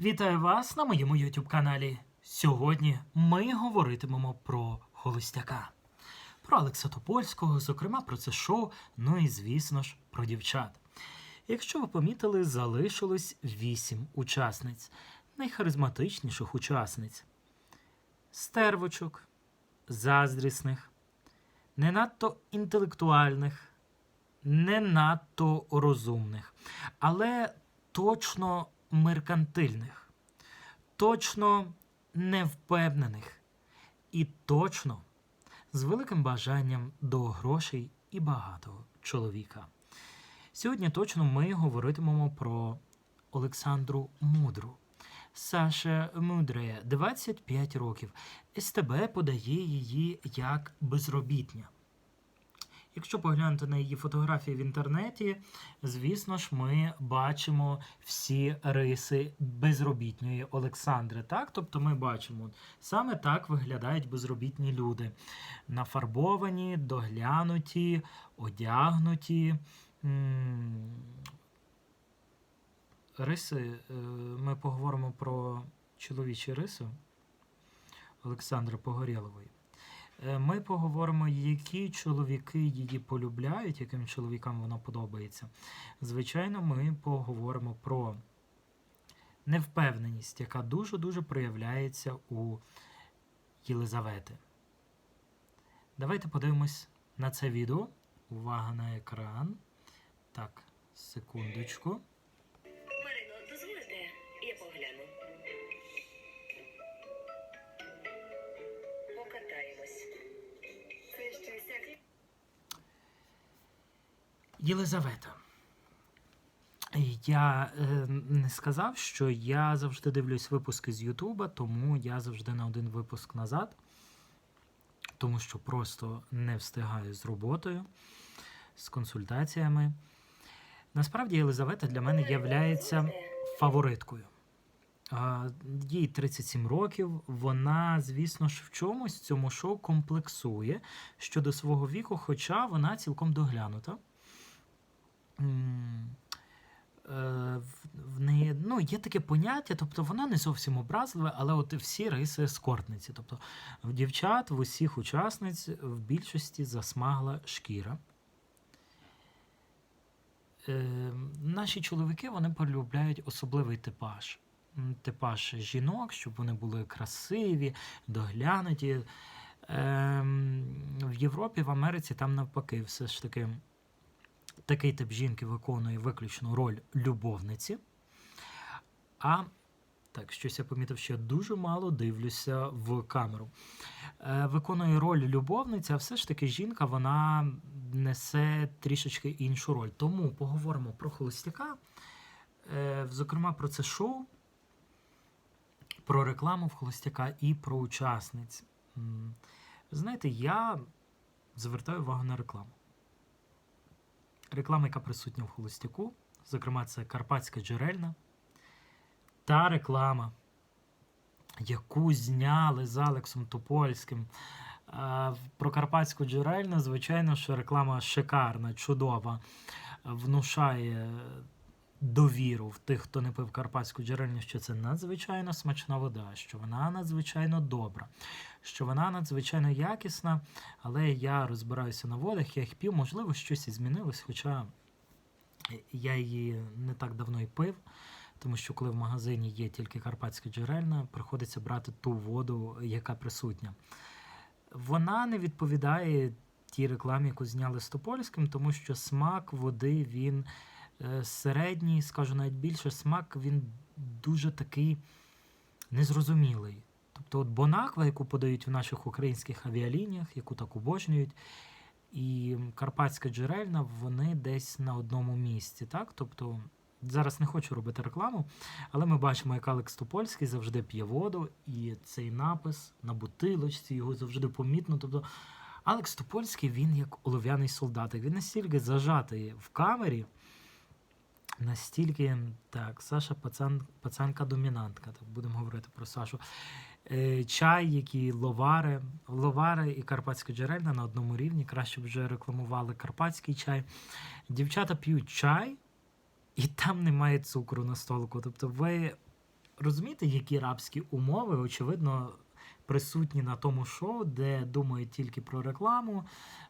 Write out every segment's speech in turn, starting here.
Вітаю вас на моєму YouTube каналі. Сьогодні ми говоритимемо про Холостяка, про Олекса Топольського, зокрема про це шоу, ну і звісно ж про дівчат. Якщо ви помітили, залишилось вісім учасниць, найхаризматичніших учасниць: стервочок, заздрісних, не надто інтелектуальних, не надто розумних, але точно меркантильних, точно невпевнених і точно з великим бажанням до грошей і багатого чоловіка. Сьогодні точно ми говоритимемо про Олександру Мудру. Саша Мудрея, 25 років. СТБ подає її як безробітня. Якщо поглянути на її фотографії в інтернеті, звісно ж, ми бачимо всі риси безробітньої Олександри. Так? Тобто ми бачимо, саме так виглядають безробітні люди. Нафарбовані, доглянуті, одягнуті. Риси, е, ми поговоримо про чоловічі риси Олександри Погорєлової. Е, Ми поговоримо, які чоловіки її полюбляють, яким чоловікам вона подобається. Звичайно, ми поговоримо про невпевненість, яка дуже-дуже проявляється у Єлизавети. Давайте подивимось на це відео. Увага на екран. Так, секундочку. Єлизавета. Я е, не сказав, що я завжди дивлюсь випуски з Ютуба, тому я завжди на один випуск назад, тому що просто не встигаю з роботою, з консультаціями. Насправді, Єлизавета для мене являється фавориткою. Їй 37 років. Вона, звісно ж, в чомусь цьому шоу комплексує щодо свого віку, хоча вона цілком доглянута. Е, в- неї ну, є таке поняття, тобто вона не зовсім образлива, але от всі риси ескортниці. Тобто в дівчат, в усіх учасниць в більшості засмагла шкіра. Е, наші чоловіки вони полюбляють особливий типаж. Типаж жінок, щоб вони були красиві, доглянуті. Ем, в Європі, в Америці там навпаки, все ж таки такий тип жінки виконує виключно роль любовниці. А так, щось я помітив, що я дуже мало дивлюся в камеру. Е, виконує роль любовниці, а все ж таки жінка вона несе трішечки іншу роль. Тому поговоримо про холостяка, е, зокрема про це шоу, про рекламу в холостяка і про учасниць. Знаєте, я звертаю увагу на рекламу. Реклама, яка присутня в холостяку, зокрема, це Карпатська джерельна. Та реклама, яку зняли з Алексом Топольським. Про Карпатську джерельну, звичайно, що реклама шикарна, чудова, внушає довіру в тих, хто не пив Карпатську джерельну, що це надзвичайно смачна вода, що вона надзвичайно добра, що вона надзвичайно якісна, але я розбираюся на водах, я їх пів, можливо, щось і змінилось, хоча я її не так давно і пив, тому що коли в магазині є тільки Карпатська джерельна, приходиться брати ту воду, яка присутня. Вона не відповідає тій рекламі, яку зняли з Топольським, тому що смак води він середній, скажу навіть більше, смак він дуже такий незрозумілий. Тобто, от Бонаква, яку подають в наших українських авіалініях, яку так обожнюють, і Карпатська джерельна, вони десь на одному місці. Так? Тобто, зараз не хочу робити рекламу, але ми бачимо, як Алекс Топольський завжди п'є воду, і цей напис на бутилочці його завжди помітно. Тобто, Алекс Топольський він як олов'яний солдат. Він настільки зажатий в камері, настільки так, Саша пацан, пацанка-домінантка. Так будемо говорити про Сашу. Е, чай, які ловари, ловари і карпатська джерельна на одному рівні. Краще б вже рекламували карпатський чай. Дівчата п'ють чай, і там немає цукру на столику. Тобто ви розумієте, які рабські умови, очевидно, присутні на тому шоу, де думають тільки про рекламу,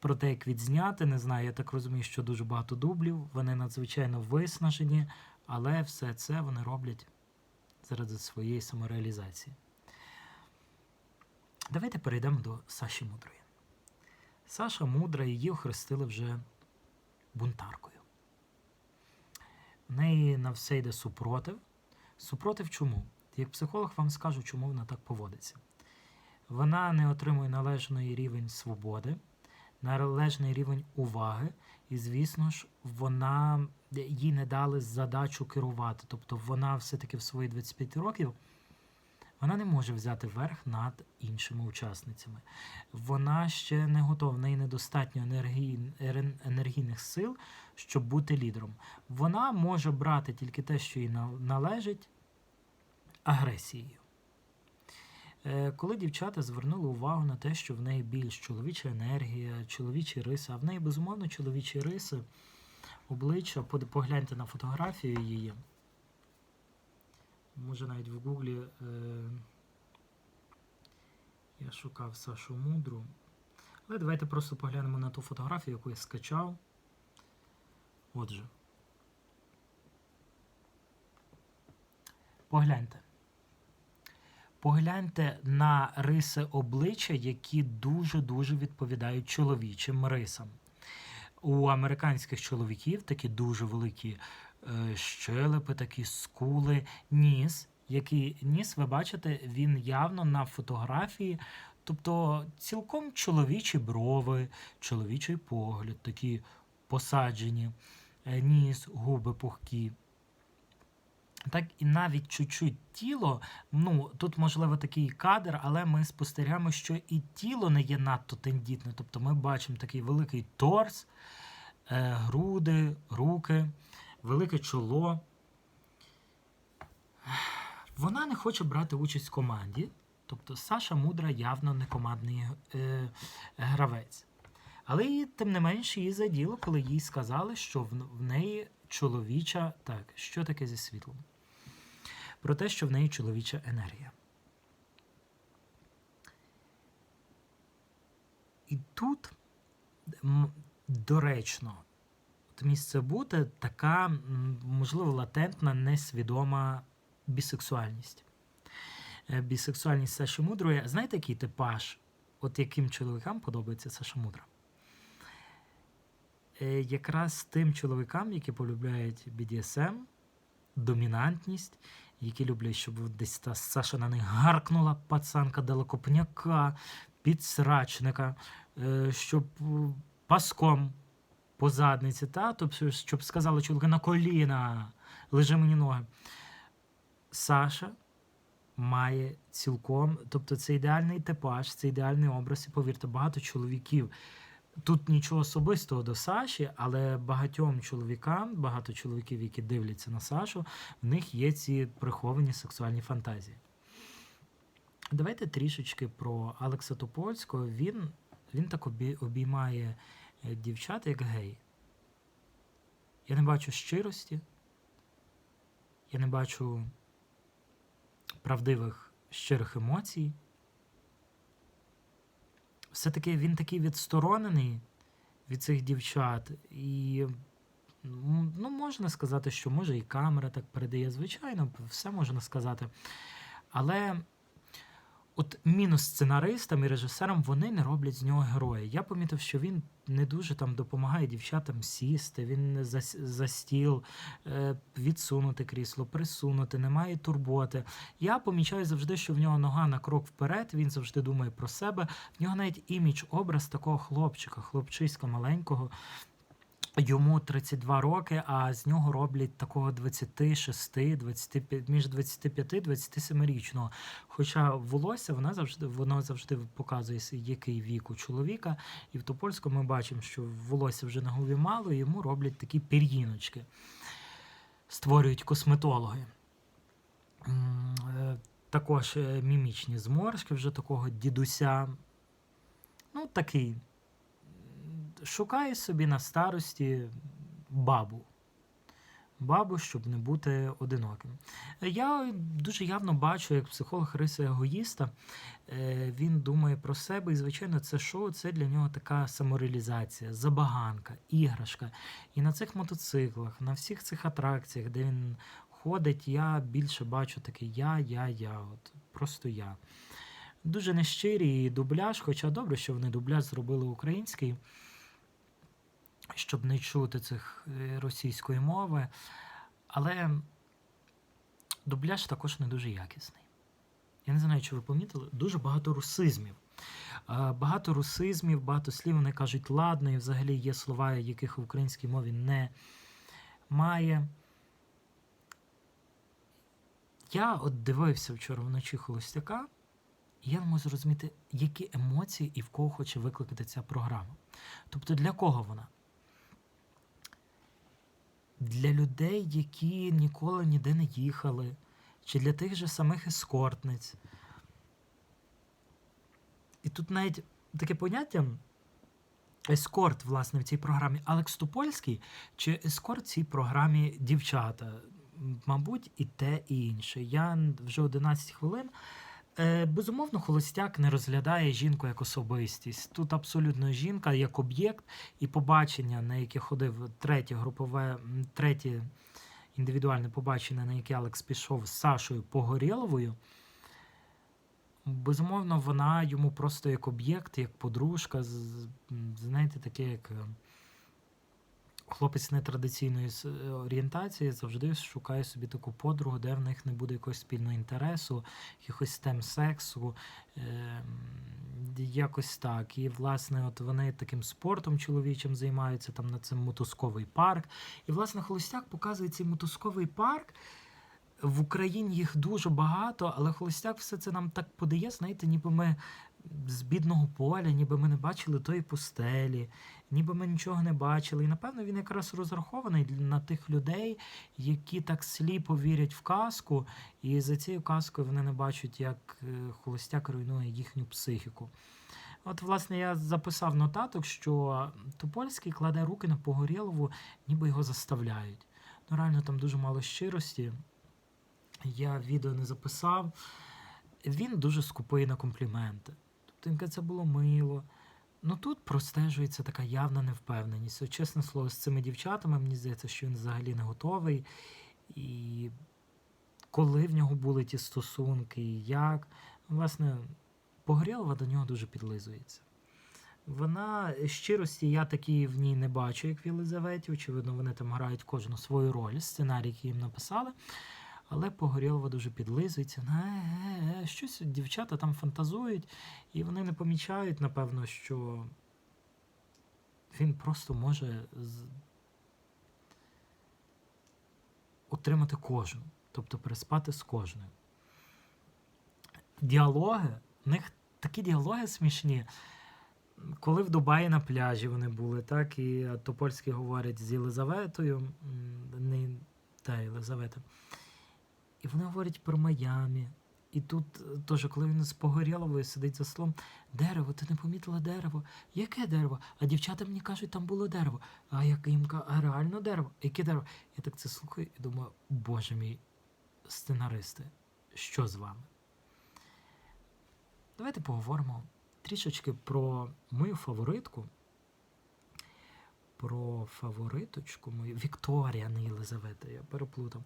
про те, як відзняти. Не знаю, я так розумію, що дуже багато дублів. Вони надзвичайно виснажені, але все це вони роблять заради своєї самореалізації. Давайте перейдемо до Саші Мудрої. Саша Мудра її охрестили вже бунтаркою. В неї на все йде супротив. Супротив чому? Як психолог вам скажу, чому вона так поводиться. Вона не отримує належний рівень свободи, належний рівень уваги, і, звісно ж, вона їй не дали задачу керувати. Тобто вона все-таки в свої 25 років вона не може взяти верх над іншими учасницями. Вона ще не готова, в неї недостатньо енергій, енергійних сил, щоб бути лідером. Вона може брати тільки те, що їй належить, агресією. Е, Коли дівчата звернули увагу на те, що в неї більш чоловіча енергія, чоловічі риси, а в неї безумовно чоловічі риси, обличчя, погляньте на фотографію її. Може навіть в Гуглі е, я шукав Сашу Мудру. Але давайте просто поглянемо на ту фотографію, яку я скачав. Отже. Погляньте. Погляньте на риси обличчя, які дуже-дуже відповідають чоловічим рисам. У американських чоловіків такі дуже великі е, щелепи, такі скули, ніс. Який ніс, ви бачите, він явно на фотографії, тобто цілком чоловічі брови, чоловічий погляд, такі посаджені, е, ніс, губи пухкі. Так і навіть чуть-чуть тіло, ну тут можливо такий кадр, але ми спостерігаємо, що і тіло не є надто тендітне. Тобто ми бачимо такий великий торс, е, груди, руки, велике чоло. Вона не хоче брати участь в команді. Тобто Саша Мудра явно не командний е, гравець. Але і, тим не менше її заділо, коли їй сказали, що в, в неї чоловіча. Так, що таке зі світлом? Про те, що в неї чоловіча енергія. І тут доречно місце бути така, можливо, латентна, несвідома бісексуальність. Е, Бісексуальність Саші Мудрої. Знаєте, який типаж, от яким чоловікам подобається Саша Мудра? Е, Якраз тим чоловікам, які полюбляють BDSM, домінантність, які люблять, щоб десь та Саша на них гаркнула, пацанка далекопняка, підсрачника, е, щоб е, паском по задниці, та? тобто, щоб сказали чоловіка на коліна, лежи мені ноги. Саша має цілком, тобто це ідеальний типаж, це ідеальний образ, і повірте, багато чоловіків. Тут нічого особистого до Саші, але багатьом чоловікам, багато чоловіків, які дивляться на Сашу, в них є ці приховані сексуальні фантазії. Давайте трішечки про Алекса Топольського. Він, він так обіймає е, дівчат як гей. Я не бачу щирості, я не бачу правдивих щирих емоцій. Все-таки він такий відсторонений від цих дівчат. І ну, можна сказати, що може і камера так передає, звичайно, все можна сказати. Але от мінус сценаристам і режисерам вони не роблять з нього героя. Я помітив, що він не дуже там допомагає дівчатам сісти, він за, за стіл, е, відсунути крісло, присунути, немає турботи. Я помічаю завжди, що в нього нога на крок вперед, він завжди думає про себе. В нього навіть імідж, образ такого хлопчика, хлопчиська маленького. Йому 32 роки, а з нього роблять такого 26, 25, між 25-27 річного. Хоча волосся вона завжди воно завжди показує який вік у чоловіка. І в Топольському ми бачимо, що волосся вже на голові мало, і йому роблять такі пір'їночки. Створюють косметологи. Е, Також е, мімічні зморшки вже такого дідуся. Ну, такий. Шукає собі на старості бабу. бабу, щоб не бути одиноким. Я дуже явно бачу, як психолог риса егоїста. Е, Він думає про себе, і, звичайно, це шоу це для нього така самореалізація, забаганка, іграшка. І на цих мотоциклах, на всіх цих атракціях, де він ходить, я більше бачу таке я, я, я. От просто я. Дуже нещирий дубляж, хоча добре, що вони дубляж зробили український, щоб не чути цих е, російської мови. Але дубляж також не дуже якісний. Я не знаю, чи ви помітили, дуже багато русизмів. Е, Багато русизмів, багато слів вони кажуть ладно, і взагалі є слова, яких в українській мові не має. Я от дивився вчора вночі холостяка, і я не можу зрозуміти, які емоції і в кого хоче викликати ця програма. Тобто для кого вона? Для людей, які ніколи ніде не їхали, чи для тих же самих ескортниць. І тут навіть таке поняття ескорт, власне, в цій програмі Алекс Тупольський, чи ескорт в цій програмі дівчата. Мабуть, і те, і інше. Я вже 11 хвилин. Е, безумовно, холостяк не розглядає жінку як особистість. Тут абсолютно жінка як об'єкт і побачення, на яке ходив третє групове, третє індивідуальне побачення, на яке Алекс пішов з Сашою Погорєловою. Безумовно, вона йому просто як об'єкт, як подружка, знаєте, таке, як е, хлопець нетрадиційної е, орієнтації завжди шукає собі таку подругу, де в них не буде якогось спільного інтересу, якихось тем сексу, е, якось так. І, власне, от вони таким спортом чоловічим займаються, там на цим мотузковий парк. І, власне, Холостяк показує цей мотузковий парк. В Україні їх дуже багато, але Холостяк все це нам так подає, знаєте, ніби ми з бідного поля, ніби ми не бачили тої пустелі, ніби ми нічого не бачили. І напевно він якраз розрахований на тих людей, які так сліпо вірять в казку, і за цією казкою вони не бачать, як е, холостяк руйнує їхню психіку. От, власне, я записав нотаток, що Топольський кладе руки на Погорєлову, ніби його заставляють. Ну, реально, там дуже мало щирості. Я відео не записав. Він дуже скупий на компліменти. Тобто це було мило. Ну тут простежується така явна невпевненість. Чесне слово, з цими дівчатами мені здається, що він взагалі не готовий. І коли в нього були ті стосунки, і як. Власне, Погорєлова до нього дуже підлизується. Вона щирості я такі в ній не бачу, як в Єлизаветі. Очевидно, вони там грають кожну свою роль, сценарій, який їм написали. Але Погорєлова дуже підлизується. Щось дівчата там фантазують, і вони не помічають, напевно, що він просто може отримати кожну, тобто переспати з кожною. Діалоги, в них такі діалоги смішні. Коли в Дубаї на пляжі вони були, так, і Топольський говорить з Єлизаветою, не та Єлизавета. І вони говорять про Майамі. І тут е, теж, коли він з Погорєловою сидить за столом, дерево, ти не помітила дерево? Яке дерево? А дівчата мені кажуть, там було дерево. А як їм а реально дерево? Яке дерево? Я так це слухаю і думаю, боже мій, сценаристи, що з вами? Давайте поговоримо трішечки про мою фаворитку. Про фавориточку мою Вікторія, не Єлизавета, я переплутав.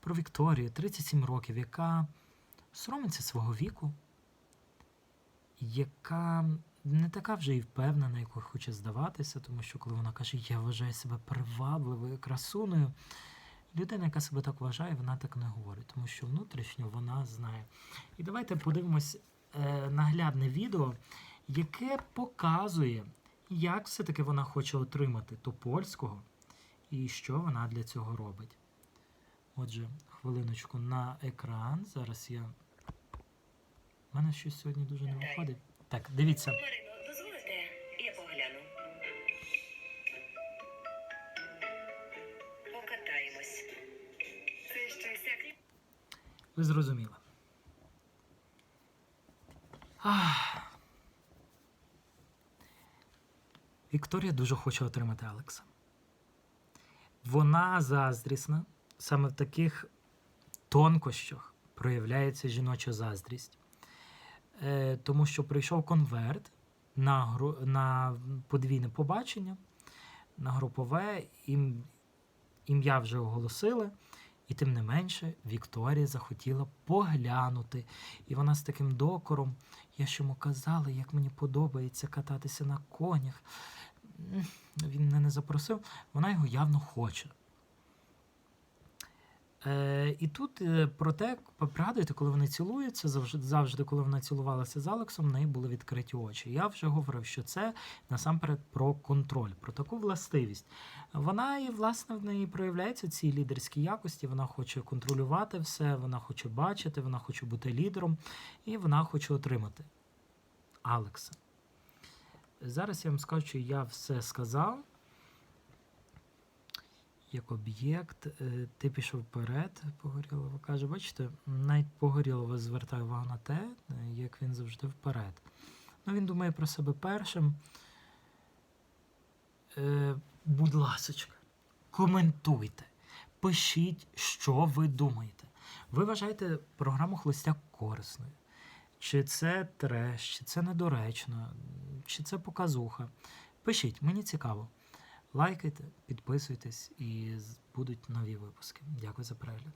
Про Вікторію, 37 років, яка соромиться свого віку, яка не така вже і впевнена, якою хоче здаватися, тому що коли вона каже, я вважаю себе привабливою красуною, людина, яка себе так вважає, вона так не говорить, тому що внутрішньо вона знає. І давайте подивимось е, наглядне відео, яке показує, як все-таки вона хоче отримати Топольського і що вона для цього робить. Отже, хвилиночку на екран. Зараз я. У мене щось сьогодні дуже не виходить. Так, дивіться. Марино, дозволите? Я погляну. Покатаємось. Це щось як Ви зрозуміли. Ах. Вікторія дуже хоче отримати Алекса. Вона заздрісна. Саме в таких тонкощах проявляється жіноча заздрість. Е, тому що прийшов конверт на, гру- на подвійне побачення, на групове, ім, ім'я вже оголосили. І тим не менше Вікторія захотіла поглянути. І вона з таким докором, я ж йому казала, як мені подобається кататися на конях. Він мене не запросив, вона його явно хоче. Е, і тут е, про те, пригадуєте, коли вони цілуються, завжди, завжди, коли вона цілувалася з Алексом, в неї були відкриті очі. Я вже говорив, що це насамперед про контроль, про таку властивість. Вона і власне в неї проявляються ці лідерські якості. Вона хоче контролювати все, вона хоче бачити, вона хоче бути лідером, і вона хоче отримати Алекса. Зараз я вам скажу, що я все сказав. Як об'єкт, Е, ти пішов вперед, Погорілова каже, бачите, навіть Погорілова звертає увагу на те, е, як він завжди вперед. Ну, він думає про себе першим. Е, будь ласочка, коментуйте, пишіть, що ви думаєте. Ви вважаєте програму Холостяк корисною? Чи це треш, чи це недоречно, чи це показуха? Пишіть, мені цікаво. Лайкайте, підписуйтесь і будуть нові випуски. Дякую за перегляд.